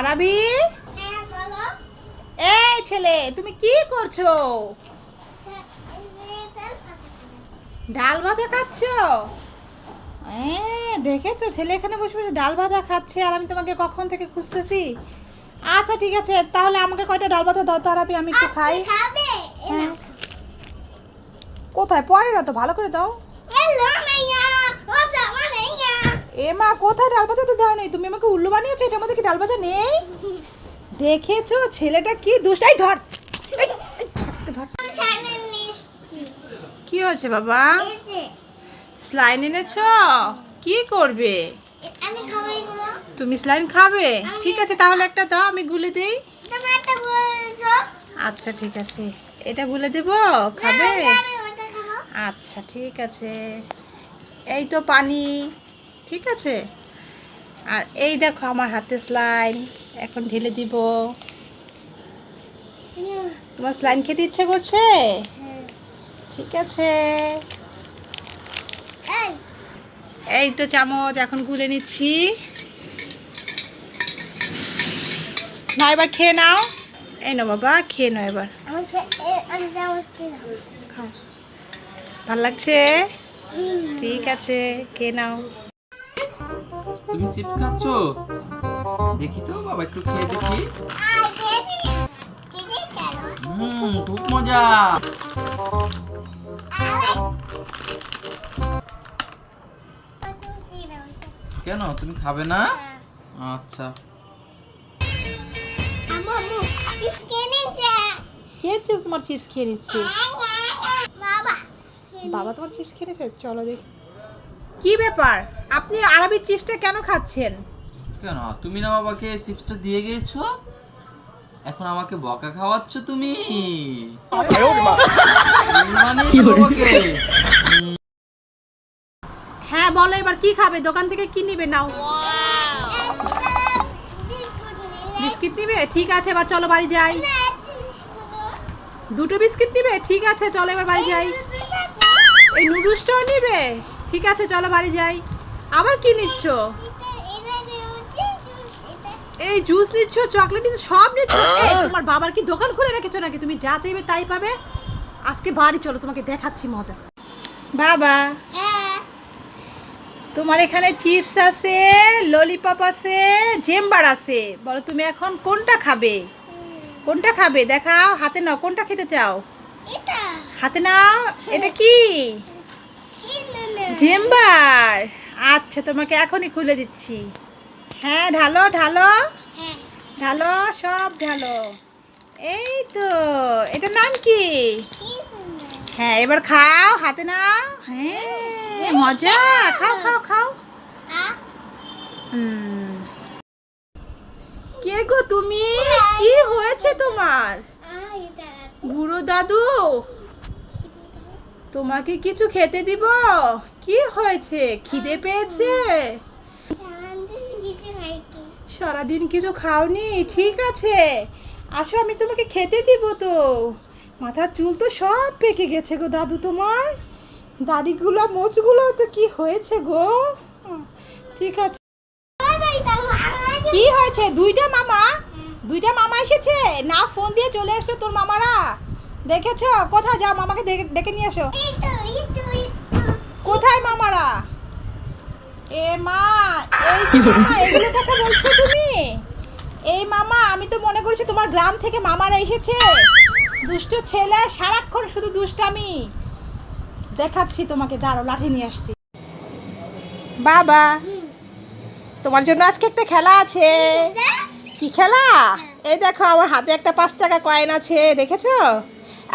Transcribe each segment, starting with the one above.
আরাবি? হ্যাঁ এই ছেলে তুমি কি করছ? আচ্ছা। ডাল ভাজা খাচ্ছ? এ, দেখেছ? ছেলে এখানে বসে বসে ডাল ভাজা খাচ্ছে আর আমি তোমাকে কখন থেকে খুঁজতেছি? আচ্ছা ঠিক আছে তাহলে আমাকে কয়টা ডাল ভাজা দাও তো আরাবি আমি একটু খাই। হ্যাঁ। কোথায়? পরে না তো ভালো করে দাও। এ মা কোথায় ডাল ভাজা তো দাও নেই? তুমি আমাকে উল্লু বানিয়েছো এটার মধ্যে কি ডাল ভাজা নেই? দেখেছ? ছেলেটা কি দুষ্ট? এই ধর! ধর, কি হয়েছে বাবা? স্লাইন এনেছ? কি করবে? তুমি স্লাইন খাবে? ঠিক আছে তাহলে একটা দাও আমি গুলে দেই। আচ্ছা ঠিক আছে। এটা গুলে দেব? খাব। আচ্ছা ঠিক আছে। এই তো পানি। ঠিক আছে? আর এই দেখো আমার হাতে স্লাইন এখন ঢেলে দিব। তোমার স্লাইন খেতে ইচ্ছে করছে? ঠিক আছে। এই। তো চামচ এখন গুলে নিচ্ছি। না এবার খেয়ে নাও। এই নাও বাবা খেয়ে নাও এবার। ভালো লাগছে? ঠিক আছে খেয়ে নাও। তুমি চিপস খাচ্ছ দেখি তো বাবা একটু খেয়ে দেখি। হুম খুব মজা। কেন? তুমি খাবে না? আচ্ছা। চিপস তোমার চিপস খেয়ে নিচ্ছে। বাবা বাবা তোমার চিপস খেয়েছে চলো দেখি। কি ব্যাপার? আপনি আরবির চিপসটা কেন খাচ্ছেন? কেন? তুমি না বাবাকে চিপসটা দিয়ে গিয়েছো? এখন আমাকে বকা খাওয়াচ্ছ তুমি? মানে বাবাকে হ্যাঁ বলো এবার কি খাবে? দোকান থেকে কি নিবে নাও। বিস্কিট নিবে? ঠিক আছে এবার চলো বাড়ি যাই। দুটো বিস্কিট নিবে? ঠিক আছে চলো এবার বাড়ি যাই। এই নুডলসটাও নিবে? ঠিক আছে চলো বাড়ি যাই। আবার কি নিচ্ছ? এই জুস নিচ্ছ চকলেট নিচ্ছ সব নিচ্ছ? তোমার বাবার কি দোকান খুলে রেখেছো নাকি? তুমি যা চাইবে তাই পাবে। আজকে বাড়ি চলো তোমাকে দেখাচ্ছি মজা। বাবা তোমার এখানে চিপস আছে ললিপপ আছে জেম্বার আছে। বলো তুমি এখন কোনটা খাবে? কোনটা খাবে? দেখাও হাতে নাও কোনটা খেতে চাও? হাতে নাও এটা কি? জেম্বার আচ্ছা তোমাকে এখনই খুলে দিচ্ছি। হ্যাঁ ঢালো ঢালো। ঢালো সব ঢালো। এই তো এটার নাম কি? হ্যাঁ এবার খাও হাতে নাও। হ্যাঁ মজা। খাও খাও খাও। কে গো তুমি? কি হয়েছে তোমার? বুড়ো দাদু? তোমাকে কিছু খেতে দিব? কি হয়েছে? খিদে পেয়েছে? সারাদিন কিছু খাওনি? ঠিক আছে। আসো আমি তোমাকে খেতে দিব তো। মাথার চুল তো সব পেকে গেছে গো দাদু তোমার। দাড়িগুলো মোচগুলো তো কি হয়েছে গো? ঠিক আছে। কি হয়েছে? দুইটা মামা? দুইটা মামা এসেছে? না ফোন দিয়ে চলে এসছো তোর মামারা। দেখেছ? কোথায় যাও? মামাকে ডেকে- ডেকে নিয়ে এসো কোথায় মামারা? এ মা এই যে মামা এগুলো কথা বলছো তুমি? এই মামা আমি তো মনে করছি তোমার গ্রাম থেকে মামারা এসেছে। দুষ্ট ছেলে সারাক্ষণ শুধু দুষ্টামি। দেখাচ্ছি তোমাকে দাঁড়ো লাঠি নিয়ে আসছি। বাবা তোমার জন্য আজকে একটা খেলা আছে। কি খেলা? এই দেখো আমার হাতে একটা পাঁচ টাকা কয়েন আছে দেখেছ?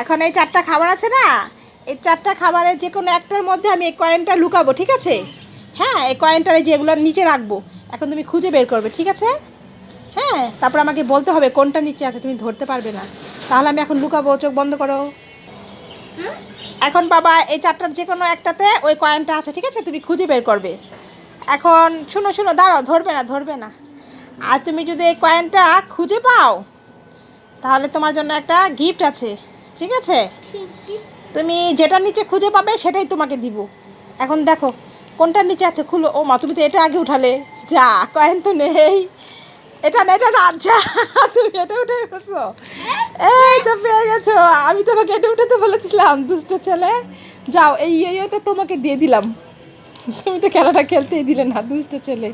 এখন এই চারটা খাবার আছে না? এই চারটা খাবারের যে কোনো একটার মধ্যে আমি এই কয়েনটা লুকাবো, ঠিক আছে? হ্যাঁ এই কয়েনটার যেগুলো নিচে রাখব, এখন তুমি খুঁজে বের করবে, ঠিক আছে? হ্যাঁ তারপর আমাকে বলতে হবে কোনটা নিচে আছে, তুমি ধরতে পারবে না। তাহলে আমি এখন লুকাবো, চোখ বন্ধ করো। এখন বাবা, এই চারটার যে কোনো একটাতে ওই কয়েনটা আছে, ঠিক আছে? তুমি খুঁজে বের করবে। এখন শুনো শুনো, দাঁড়াও, ধরবে না ধরবে না। আর তুমি যদি এই কয়েনটা খুঁজে পাও, তাহলে তোমার জন্য একটা গিফট আছে, ঠিক আছে? তুমি যেটা নিচে খুঁজে পাবে সেটাই তোমাকে দিব। এখন দেখো, কোনটার নিচে আছে খুলো। ও মা, তুমি তো এটা আগে উঠালে। যা, কয়েন তো নেই। এটা না এটা না আচ্ছা তুমি এটা উঠে গেছো এই তো পেয়ে গেছো। আমি তোমাকে এটা উঠাতে বলেছিলাম, দুষ্ট ছেলে। যাও, এই ওটা তোমাকে দিয়ে দিলাম। তুমি তো খেলাটা খেলতেই দিলে না, দুষ্ট ছেলে।